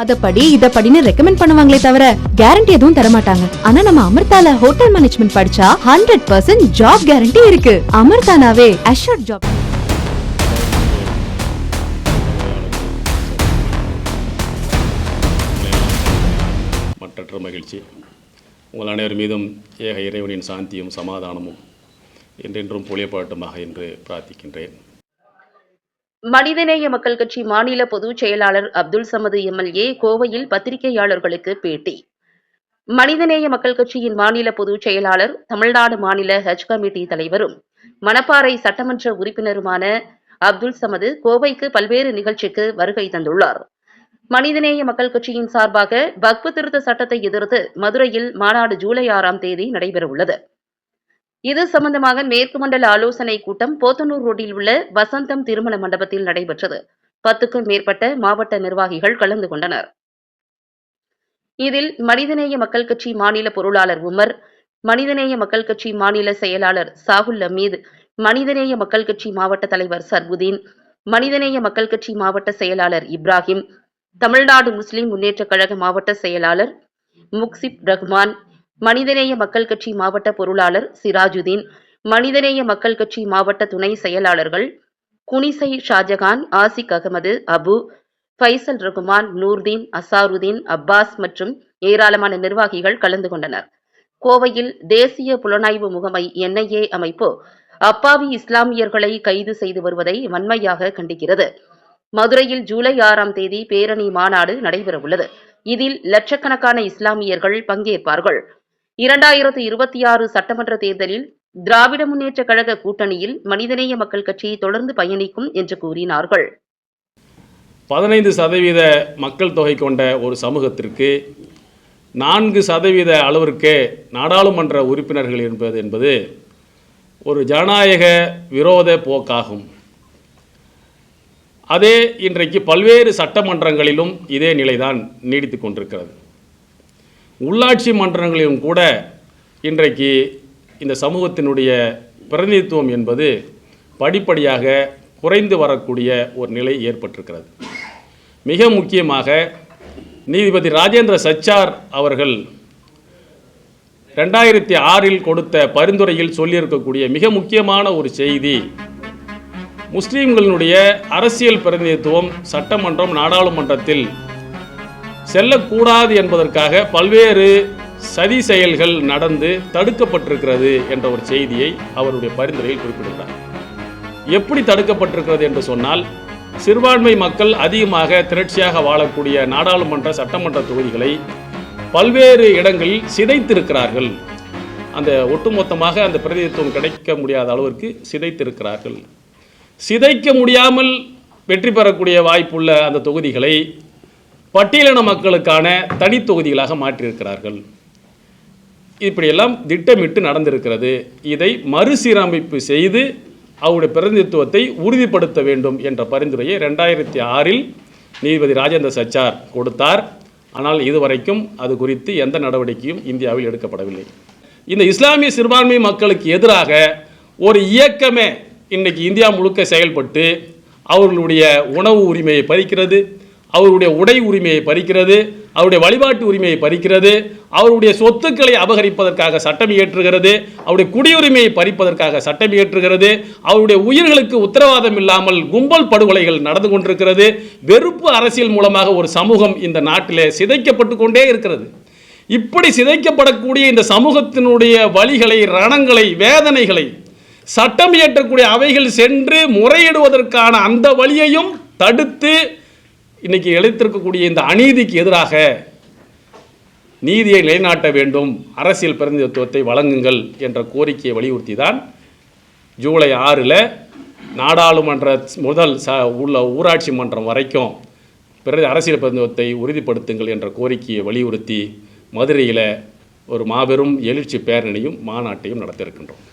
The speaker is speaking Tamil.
அதை படி இதை படின்னு ரெக்கமெண்ட் பண்ணுவாங்களே தவிர கேரண்டி எதுவும் தர மாட்டாங்க ஆனா நம்ம அமிர்தால ஹோட்டல் மேனேஜ்மெண்ட் படிச்சா ஹண்ட்ரட் பர்சன்ட் ஜாப் கேரண்டி இருக்கு. அமிர்தானாவே அஷூர்ட் ஜாப் மற்றற்ற மகிழ்ச்சி. உங்கள் அனைவர் மீதும் ஏக இறைவனின் சாந்தியும் சமாதானமும் என்றென்றும் பொழியப்படட்டுமாக என்று பிரார்த்திக்கின்றேன். மனிதநேய மக்கள் கட்சி மாநில பொதுச் செயலாளர் அப்துல் சமது எம்எல்ஏ கோவையில் பத்திரிகையாளர்களுக்கு பேட்டி. மனிதநேய மக்கள் கட்சியின் மாநில பொதுச் செயலாளர் தமிழ்நாடு மாநில ஹஜ் கமிட்டி தலைவரும் மணப்பாறை சட்டமன்ற உறுப்பினருமான அப்துல் சமது கோவைக்கு பல்வேறு நிகழ்ச்சிக்கு வருகை தந்துள்ளார். மனிதநேய மக்கள் கட்சியின் சார்பாக வக்பு திருத்த சட்டத்தை எதிர்த்து மதுரையில் மாநாடு ஜூலை ஆறாம் தேதி நடைபெறவுள்ளது. இது சம்பந்தமாக மேற்கு மண்டல ஆலோசனை கூட்டம் போத்தனூர் ரோட்டில் உள்ள வசந்தம் திருமண மண்டபத்தில் நடைபெற்றது. பத்துக்கும் மேற்பட்ட மாவட்ட நிர்வாகிகள் கலந்து கொண்டனர். இதில் மனிதநேய மக்கள் கட்சி மாநில பொருளாளர் உமர் மனிதநேய மக்கள் கட்சி மாநில செயலாளர் சாகுல் அமீது மனிதநேய மக்கள் கட்சி மாவட்ட தலைவர் சர்புதீன் மனிதநேய மக்கள் கட்சி மாவட்ட செயலாளர் இப்ராஹிம் தமிழ்நாடு முஸ்லிம் முன்னேற்றக் கழக மாவட்ட செயலாளர் முக்சிப் ரஹ்மான் மனிதநேய மக்கள் கட்சி மாவட்ட பொருளாளர் சிராஜுதீன் மனிதநேய மக்கள் கட்சி மாவட்ட துணை செயலாளர்கள் குனிசை ஷாஜகான் ஆசிக் அகமது அபு ஃபைசல் ரகுமான் நூர்தீன் அசாருதீன் அப்பாஸ் மற்றும் ஏராளமான நிர்வாகிகள் கலந்து கொண்டனர். கோவையில் தேசிய புலனாய்வு முகமை என்ஐஏ அமைப்பு அப்பாவி இஸ்லாமியர்களை கைது செய்து வருவதை வன்மையாக கண்டிக்கிறது. மதுரையில் ஜூலை ஆறாம் தேதி பேரணி மாநாடு நடைபெறவுள்ளது. இதில் லட்சக்கணக்கான இஸ்லாமியர்கள் பங்கேற்பார்கள். இரண்டாயிரத்து இருபத்தி ஆறு சட்டமன்ற தேர்தலில் திராவிட முன்னேற்றக் கழக கூட்டணியில் மனிதநேய மக்கள் கட்சி தொடர்ந்து பயணிக்கும் என்று கூறினார்கள். பதினைந்து சதவீத மக்கள் தொகை கொண்ட ஒரு சமூகத்திற்கு நான்கு சதவீத அளவிற்கே நாடாளுமன்ற உறுப்பினர்கள் என்பது என்பது ஒரு ஜனநாயக விரோத போக்காகும். அதே இன்றைக்கு பல்வேறு சட்டமன்றங்களிலும் இதே நிலைதான் நீடித்து கொண்டிருக்கிறது. உள்ளாட்சி மன்றங்களிலும் கூட இன்றைக்கு இந்த சமூகத்தினுடைய பிரதிநிதித்துவம் என்பது படிப்படியாக குறைந்து வரக்கூடிய ஒரு நிலை ஏற்பட்டிருக்கிறது. மிக முக்கியமாக நீதிபதி ராஜேந்திர சச்சார் அவர்கள் ரெண்டாயிரத்தி ஆறில் கொடுத்த பரிந்துரையில் சொல்லியிருக்கக்கூடிய மிக முக்கியமான ஒரு செய்தி முஸ்லீம்களினுடைய அரசியல் பிரதிநிதித்துவம் சட்டமன்றம் நாடாளுமன்றத்தில் செல்லக்கூடாது என்பதற்காக பல்வேறு சதி செயல்கள் நடந்து தடுக்கப்பட்டிருக்கிறது என்ற ஒரு செய்தியை அவருடைய பரிந்துரையில் குறிப்பிடுகிறார். எப்படி தடுக்கப்பட்டிருக்கிறது என்று சொன்னால் சிறுபான்மை மக்கள் அதிகமாக திரட்சியாக வாழக்கூடிய நாடாளுமன்ற சட்டமன்ற தொகுதிகளை பல்வேறு இடங்களில் சிதைத்திருக்கிறார்கள். அந்த ஒட்டுமொத்தமாக அந்த பிரதிநிதித்துவம் கிடைக்க முடியாத அளவிற்கு சிதைத்திருக்கிறார்கள். சிதைக்க முடியாமல் வெற்றி பெறக்கூடிய வாய்ப்புள்ள அந்த தொகுதிகளை பட்டியலின மக்களுக்கான தனித்தொகுதிகளாக மாற்றியிருக்கிறார்கள். இப்படியெல்லாம் திட்டமிட்டு நடந்திருக்கிறது. இதை மறுசீரமைப்பு செய்து அவருடைய பிரதிநிதித்துவத்தை உறுதிப்படுத்த வேண்டும் என்ற பரிந்துரையை ரெண்டாயிரத்தி ஆறில் நீதிபதி ராஜேந்திர சச்சார் கொடுத்தார். ஆனால் இதுவரைக்கும் அது குறித்து எந்த நடவடிக்கையும் இந்தியாவில் எடுக்கப்படவில்லை. இந்த இஸ்லாமிய சிறுபான்மை மக்களுக்கு எதிராக ஒரு இயக்கமே இன்றைக்கு இந்தியா முழுக்க செயல்பட்டு அவர்களுடைய உணவு உரிமையை பறிக்கிறது. அவருடைய உடை உரிமையை பறிக்கிறது அவருடைய வழிபாட்டு உரிமையை பறிக்கிறது அவருடைய சொத்துக்களை அபகரிப்பதற்காக சட்டம் இயற்றுகிறது அவருடைய குடியுரிமையை பறிப்பதற்காக சட்டம் இயற்றுகிறது அவருடைய உயிர்களுக்கு உத்தரவாதம் இல்லாமல் கும்பல் படுகொலைகள் நடந்து கொண்டிருக்கிறது வெறுப்பு அரசியல் மூலமாக ஒரு சமூகம் இந்த நாட்டிலே சிதைக்கப்பட்டு கொண்டே இருக்கிறது. இப்படி சிதைக்கப்படக்கூடிய இந்த சமூகத்தினுடைய வழிகளை ரணங்களை வேதனைகளை சட்டம் இயற்றக்கூடிய அவைகள் சென்று முறையிடுவதற்கான அந்த வழியையும் தடுத்து இன்னைக்கு எழுத்திருக்கக்கூடிய இந்த அநீதிக்கு எதிராக நீதியை நிலைநாட்ட வேண்டும் அரசியல் பிரதிநிதித்துவத்தை வழங்குங்கள் என்ற கோரிக்கையை வலியுறுத்தி தான் ஜூலை ஆறில் நாடாளுமன்ற முதல் ச உள்ள ஊராட்சி மன்றம் வரைக்கும் பிறகு அரசியல் பிரதிநிதித்துவத்தை உறுதிப்படுத்துங்கள் என்ற கோரிக்கையை வலியுறுத்தி மதுரையில் ஒரு மாபெரும் எழுச்சி பேரணியும் மாநாட்டையும் நடத்தியிருக்கின்றோம்.